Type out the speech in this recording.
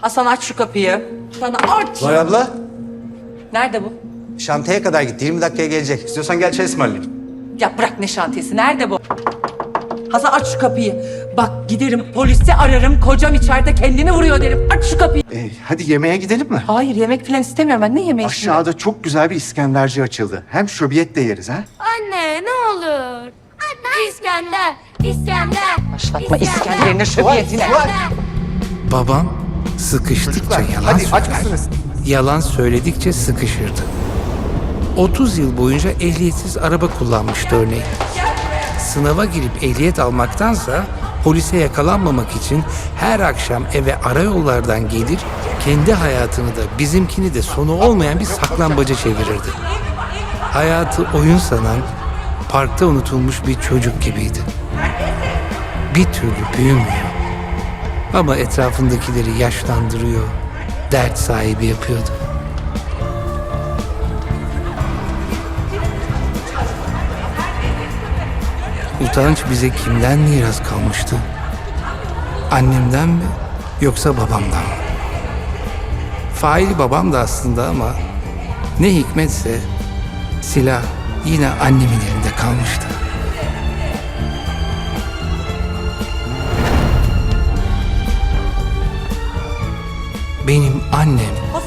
Hasan aç şu kapıyı. Sana aç. Vay abla. Nerede bu? Şantiyeye kadar gitti. 20 dakikaya gelecek. İstiyorsan gel çay ısmarlayayım. Ya bırak ne şantiyesi. Nerede bu? Hasan aç şu kapıyı. Bak giderim polisi ararım. Kocam içeride kendini vuruyor derim. Aç şu kapıyı. Ee, hadi yemeğe gidelim mi? Hayır yemek falan istemiyorum ben. Ne yemeği şimdi? Aşağıda çok güzel bir İskenderci açıldı. Hem şöbiyet de yeriz ha. Anne ne olur. Anne. İskender. İskender. Başlatma İskender'ine şöbiyetine. Babam sıkıştıkça yalan hadi söyler. aç mısınız? Yalan söyledikçe sıkışırdı. 30 yıl boyunca ehliyetsiz araba kullanmıştı örneğin. Sınava girip ehliyet almaktansa polise yakalanmamak için her akşam eve arayollardan gelir, kendi hayatını da bizimkini de sonu olmayan bir saklambaca çevirirdi. Hayatı oyun sanan, parkta unutulmuş bir çocuk gibiydi. Bir türlü büyümüyor. Ama etrafındakileri yaşlandırıyor, dert sahibi yapıyordu. Utanç bize kimden miras kalmıştı? Annemden mi yoksa babamdan mı? Faili babam da aslında ama ne hikmetse silah yine annemin elinde kalmıştı. benim annem.